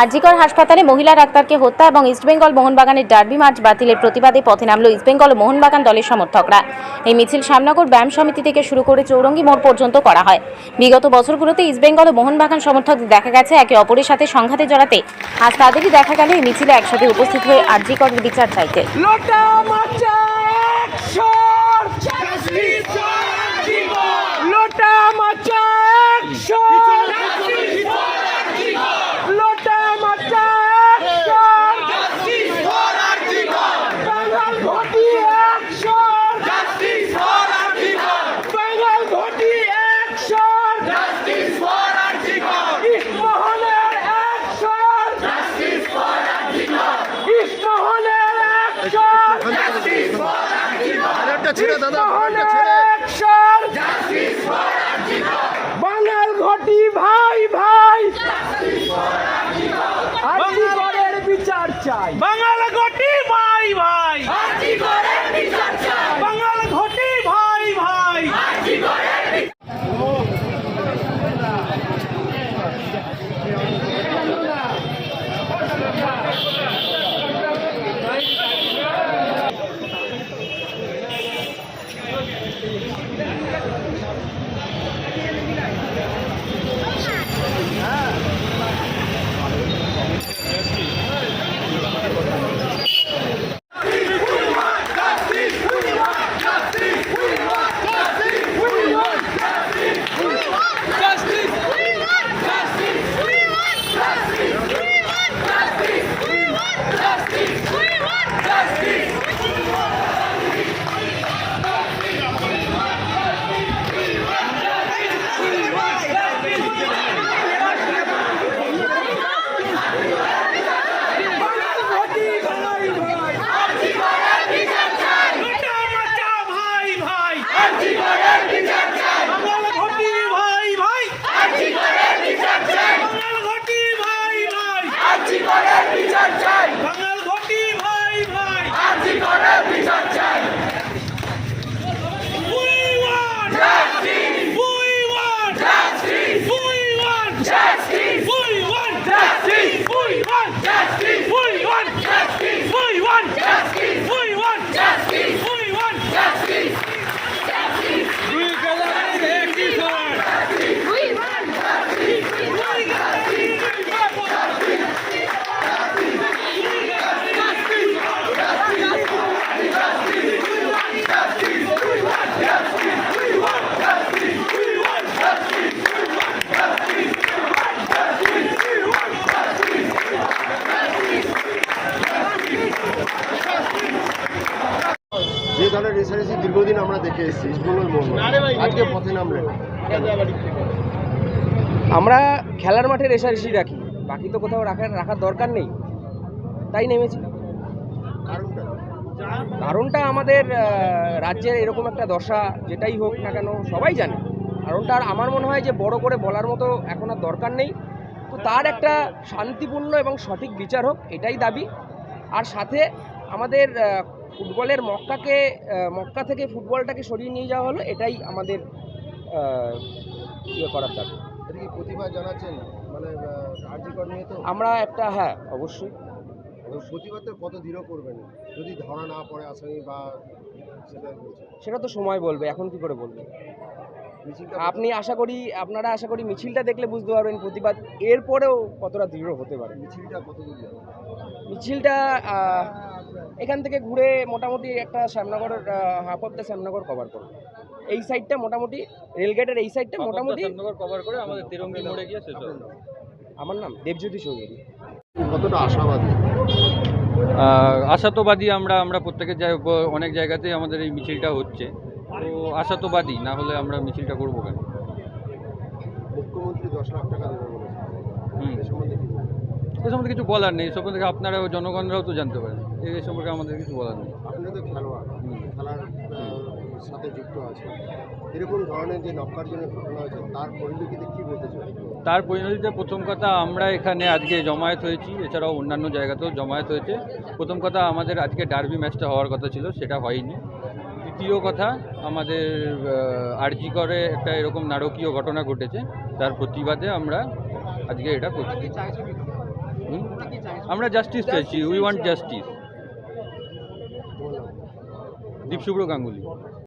আরজিকর হাসপাতালে মহিলা ডাক্তারকে হত্যা এবং ইস্টবেঙ্গল মোহনবাগানের ডার্বি ম্যাচ বাতিলের প্রতিবাদে পথে নামল ইস্টবেঙ্গল মোহনবাগান দলের সমর্থকরা। এই মিছিল শ্যামনগর ব্যায়াম সমিতি থেকে শুরু করে চৌরঙ্গি মোড় পর্যন্ত করা হয়। বিগত বছরগুলোতে ইস্টবেঙ্গল ও মোহনবাগান সমর্থকদের দেখা গেছে একে অপরের সাথে সংঘাতে জড়াতে। আজ তাদেরই দেখা গেল এই মিছিলে একসাথে উপস্থিত হয়ে আরজিকরের বিচার চাইতে। ছেড়ে দাদা দলের রেসারেসি দীর্ঘদিন আমরা দেখে এসেছি ইস্টবেঙ্গল মোহন। আজকে পথে নামলেন। আমরা খেলার মাঠে রেশারেশি রাখি বাকি তো কোথাও রাখার রাখার দরকার নেই। তাই নেমেছি কারণটা? কারণটা আমাদের রাজ্যের এরকম একটা দশা যেটাই হোক না কেন সবাই জানে। কারণটা আর আমার মনে হয় যে বড় করে বলার মতো এখন আর দরকার নেই। তো তার একটা শান্তিপূর্ণ এবং সঠিক বিচার হোক এটাই দাবি। আর সাথে আমাদের ফুটবলের মক্কাকে মক্কা থেকে ফুটবলটাকে সরিয়ে নিয়ে যাওয়া হলো এটাই আমাদের ইয়ে করার দাবি। প্রতিভা জানাচ্ছেন? মানে আমরা একটা হ্যাঁ অবশ্যই। প্রতিবাদটা কত দৃঢ় করবেন? যদি ধরা না পড়ে আসামি বা সেটা তো সময় বলবে এখন কি করে বলবে? আপনি আশা করি আপনারা আশা করি মিছিলটা দেখলে বুঝতে পারবেন প্রতিবাদ। এরপরেও কতটা দৃঢ় হতে পারে? মিছিলটা কত মিছিলটা এখান থেকে ঘুরে মোটামুটি একটা Shyamnagar half of the Shyamnagar cover করবে। এই সাইডটা মোটামুটি রেলগেটের এই সাইডটা মোটামুটি কভার করে আমাদের তিরঙ্গি মোড়ে গিয়ে শেষ হবে। আমার নাম দেবজ্যোতি চৌধুরী। কতটা আশাবাদী? আহ, আশাতবাদী আমরা আমরা প্রত্যেকের জায়গায় অনেক জায়গাতেই আমাদের এই মিছিলটা হচ্ছে। তো আশা তো আশাতবাদী না হলে আমরা মিছিলটা করব কেন? মুখ্যমন্ত্রী দশ লাখ টাকা দেবে হুম। এ সম্বন্ধে কিছু? বলার নেই এ সম্বন্ধে আপনারা জনগণরাও তো জানতে পারেন। এই সম্পর্কে আমাদের কিছু বলার নেই। আপনি তো খেলোয়াড় খেলার সাথে যুক্ত আছে এরকম ধরনের যে নক্কারজনের ঘটনা হয়েছে তার পরিপ্রেক্ষিতে কি বলতে তার পরিণতিতে প্রথম কথা আমরা এখানে আজকে জমায়েত হয়েছি এছাড়াও অন্যান্য জায়গাতেও জমায়েত হয়েছে। প্রথম কথা আমাদের আজকে ডার্বি ম্যাচটা হওয়ার কথা ছিল সেটা হয়নি। দ্বিতীয় কথা আমাদের আরজি করে একটা এরকম নারকীয় ঘটনা ঘটেছে। তার প্রতিবাদে আমরা আজকে এটা করছি। আমরা জাস্টিস চাইছি? We want justice Dipshubhra Ganguly.